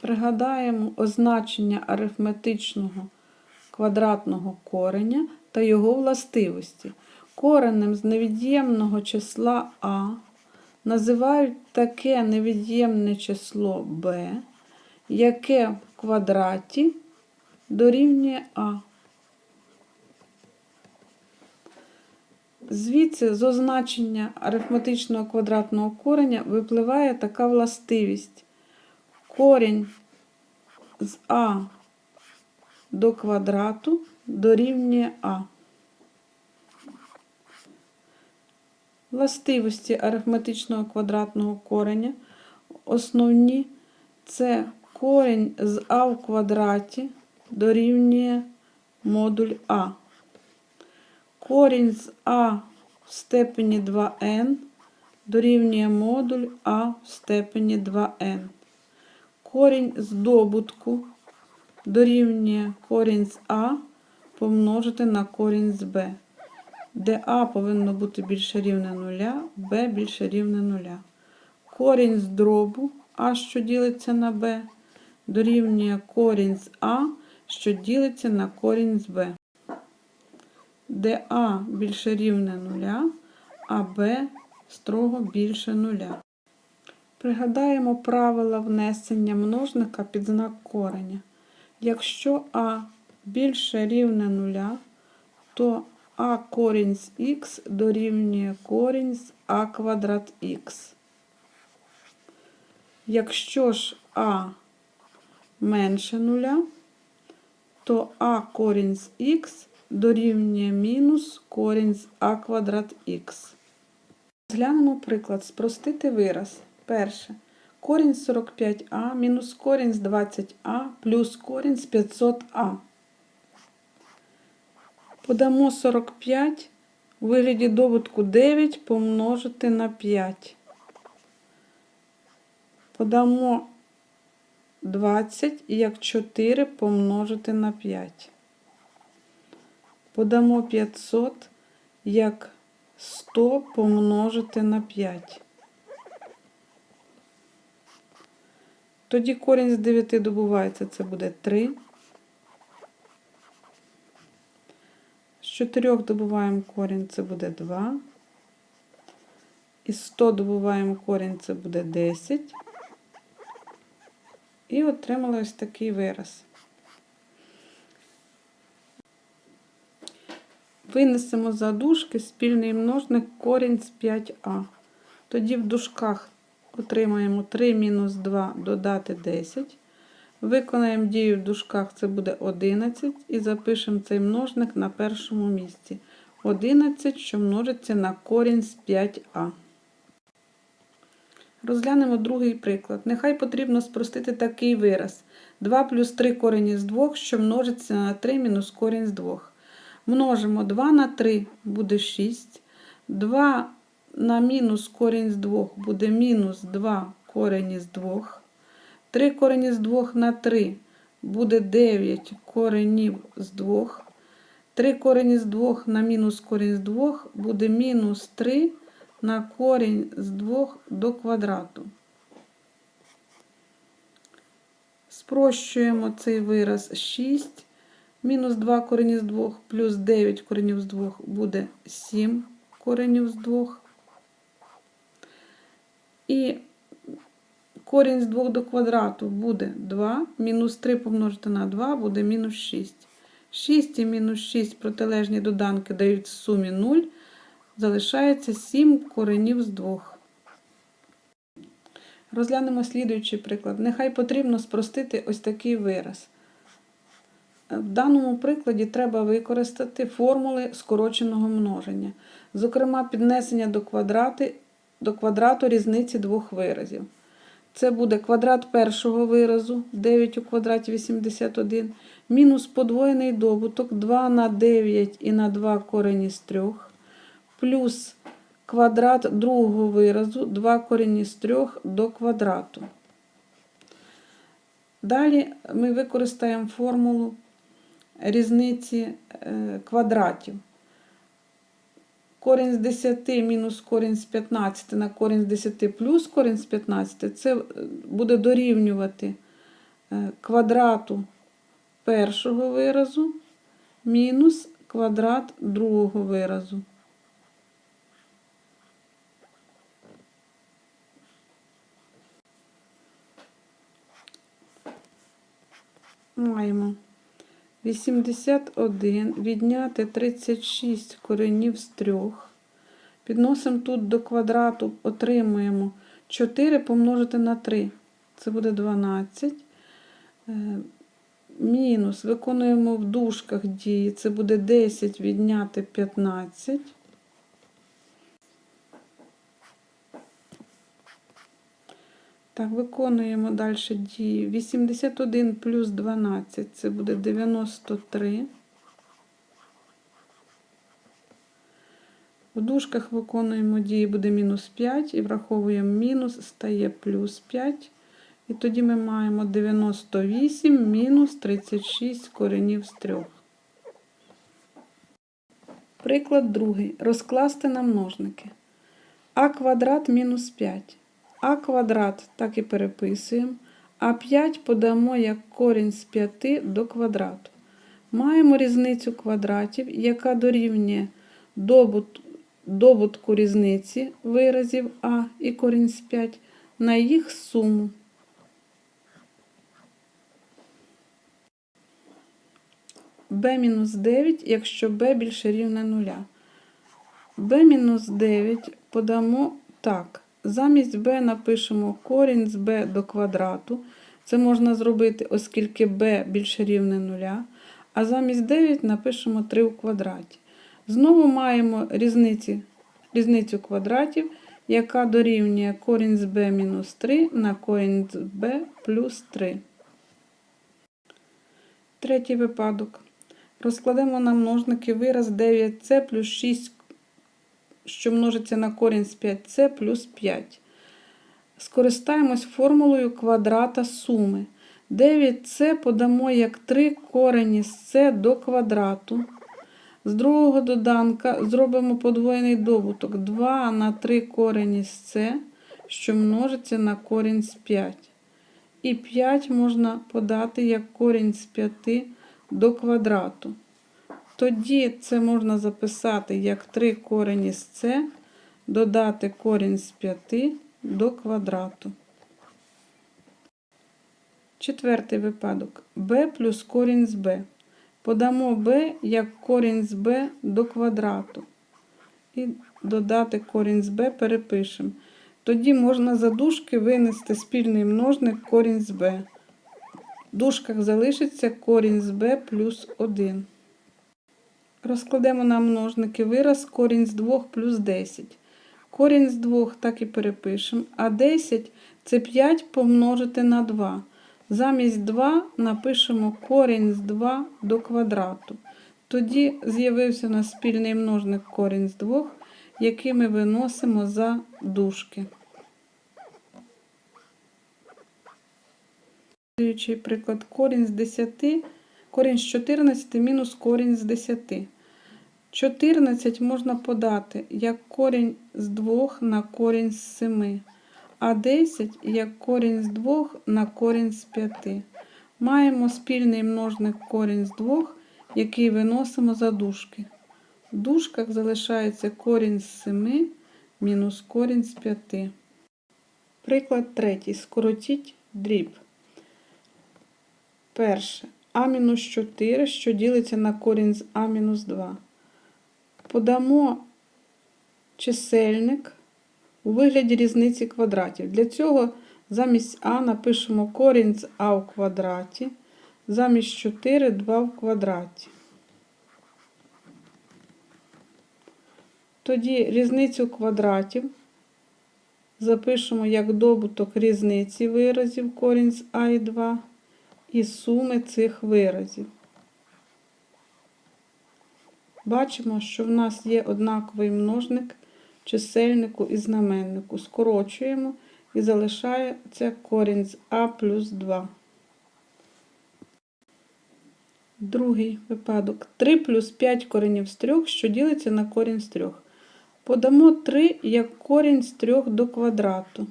Пригадаємо означення арифметичного квадратного кореня та його властивості. Коренем з невід'ємного числа А називають таке невід'ємне число b, яке в квадраті дорівнює А. Звідси з означення арифметичного квадратного кореня випливає така властивість. Корінь з А до квадрату дорівнює А. Властивості арифметичного квадратного кореня основні це корінь з А в квадраті дорівнює модуль А. Корінь з А в степені 2n дорівнює модуль А в степені 2n. Корінь з дорівнює корінь з А помножити на корінь з Б, де А повинно бути більше рівне нуля, Б більше рівне нуля. Корінь з дробу А, що ділиться на Б, дорівнює корінь з А, що ділиться на корінь з Б де А більше рівне нуля, а Б строго більше нуля. Пригадаємо правила внесення множника під знак кореня. Якщо А більше рівне нуля, то А корінь з х дорівнює корінь з А квадрат х. Якщо ж А менше нуля, то А корінь з х дорівнює мінус корінь з а квадрат х. Зглянемо приклад. Спростити вираз. Перше. Корінь з 45а мінус корінь з 20а плюс корінь з 500а. Подамо 45 у вигляді добутку 9 помножити на 5. Подамо 20 як 4 помножити на 5 подамо 500 як 100 помножити на 5. Тоді корінь з 9 добувається, це буде 3. З 4 добуваємо корінь, це буде 2. Із 100 добуваємо корінь, це буде 10. І отримали ось такий вираз. Винесемо за дужки спільний множник корінь з 5а. Тоді в дужках отримаємо 3 мінус 2 додати 10. Виконаємо дію в дужках, це буде 11, і запишемо цей множник на першому місці. 11, що множиться на корінь з 5а. Розглянемо другий приклад. Нехай потрібно спростити такий вираз. 2 плюс 3 корінь із 2, що множиться на 3 мінус корінь з 2. Множимо 2 на 3 буде 6. 2 на мінус корінь з 2 буде мінус 2 корінь із 2. 3 корінь із 2 на 3 буде 9 коренів з 2. 3 корінь із 2 на мінус корінь з 2 буде мінус 3 на корінь з 2 до квадрату. Спрощуємо цей вираз 6. Мінус 2 корені з 2 плюс 9 коренів з 2 буде 7 коренів з 2. І корінь з 2 до квадрату буде 2. Мінус 3 помножити на 2 буде мінус 6. 6 і мінус 6 протилежні доданки дають в сумі 0. Залишається 7 коренів з 2. Розглянемо слідуючий приклад. Нехай потрібно спростити ось такий вираз. В даному прикладі треба використати формули скороченого множення, зокрема, піднесення до, квадрати, до квадрату різниці двох виразів. Це буде квадрат першого виразу 9 у квадраті 81, мінус подвоєний добуток 2 на 9 і на 2 корені з 3, плюс квадрат другого виразу 2 корені з 3 до квадрату. Далі ми використаємо формулу різниці е, квадратів. Корінь з 10 мінус корінь з 15 на корінь з 10 плюс корінь з 15 це е, буде дорівнювати е, квадрату першого виразу мінус квадрат другого виразу. Маємо 81 відняти 36 коренів з 3. Підносимо тут до квадрату, отримуємо 4 помножити на 3. Це буде 12. Е, Мінус. Виконуємо в дужках дії. Це буде 10 відняти 15. Так, виконуємо далі дії. 81 плюс 12 це буде 93. В дужках виконуємо дії, буде мінус 5 і враховуємо мінус, стає плюс 5. І тоді ми маємо 98 мінус 36 коренів з 3. Приклад другий. Розкласти на множники. А квадрат мінус 5. А квадрат так і переписуємо. А 5 подамо як корінь з 5 до квадрату. Маємо різницю квадратів, яка дорівнює добут, добутку різниці виразів А і корінь з 5 на їх суму. b-9, якщо b більше рівне 0. b-9 подамо так. Замість b напишемо корінь з b до квадрату. Це можна зробити, оскільки b більше рівне 0. А замість 9 напишемо 3 у квадраті. Знову маємо різниці, різницю квадратів, яка дорівнює корінь з b мінус 3 на корінь з b плюс 3. Третій випадок. Розкладемо на множники вираз 9c плюс 6, що множиться на корінь з 5c плюс 5. Скористаємось формулою квадрата суми. 9c подамо як 3 корені з c до квадрату. З другого доданка зробимо подвоєний добуток 2 на 3 корені з c, що множиться на корінь з 5. І 5 можна подати як корінь з 5 до квадрату. Тоді це можна записати як 3 корені з С, додати корінь з 5 до квадрату. Четвертий випадок b плюс корінь з b. Подамо b як корінь з b до квадрату. І додати корінь з b перепишемо. Тоді можна за дужки винести спільний множник корінь з b. В дужках залишиться корінь з b плюс 1. Розкладемо на множники вираз корінь з 2 плюс 10. Корінь з 2 так і перепишемо, а 10 це 5 помножити на 2. Замість 2 напишемо корінь з 2 до квадрату. Тоді з'явився у нас спільний множник корінь з 2, який ми виносимо за дужки. Приклад корінь з 10, корінь з 14 мінус корінь з 10. 14 можна подати як корінь з 2 на корінь з 7, а 10 як корінь з 2 на корінь з 5. Маємо спільний множник корінь з 2, який виносимо за дужки. В дужках залишається корінь з 7 мінус корінь з 5. Приклад третій. Скоротіть дріб. Перше. А-4, що ділиться на корінь з А-2. Подамо чисельник у вигляді різниці квадратів. Для цього замість А напишемо корінь з А у квадраті, замість 4 2 в квадраті. Тоді різницю квадратів запишемо як добуток різниці виразів корінь з А і 2 і суми цих виразів. Бачимо, що в нас є однаковий множник чисельнику і знаменнику. Скорочуємо і залишається корінь з А плюс 2. Другий випадок. 3 плюс 5 коренів з 3, що ділиться на корінь з 3. Подамо 3 як корінь з 3 до квадрату.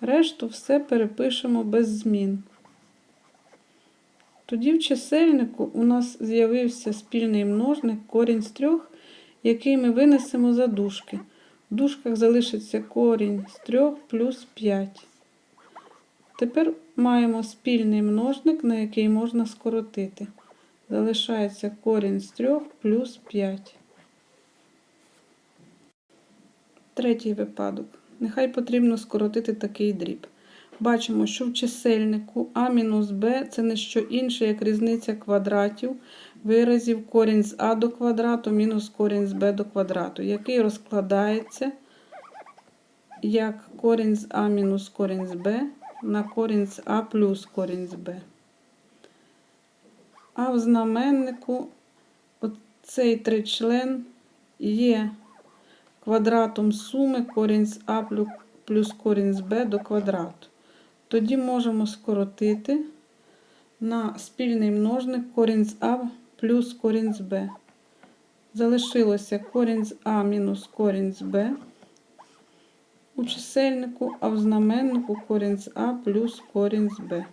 Решту все перепишемо без змін. Тоді в чисельнику у нас з'явився спільний множник корінь з трьох, який ми винесемо за дужки. В дужках залишиться корінь з трьох плюс 5. Тепер маємо спільний множник, на який можна скоротити. Залишається корінь з трьох плюс 5. Третій випадок. Нехай потрібно скоротити такий дріб. Бачимо, що в чисельнику а мінус b це не що інше, як різниця квадратів виразів корінь з а до квадрату мінус корінь з b до квадрату, який розкладається як корінь з а мінус корінь з b на корінь з а плюс корінь з b. А в знаменнику цей тричлен є квадратом суми корінь з а плюс корінь з b до квадрату. Тоді можемо скоротити на спільний множник корінь з а плюс корінь з Б. Залишилося корінь з а мінус корінь з Б. у чисельнику, а в знаменнику корінь з а плюс корінь з b.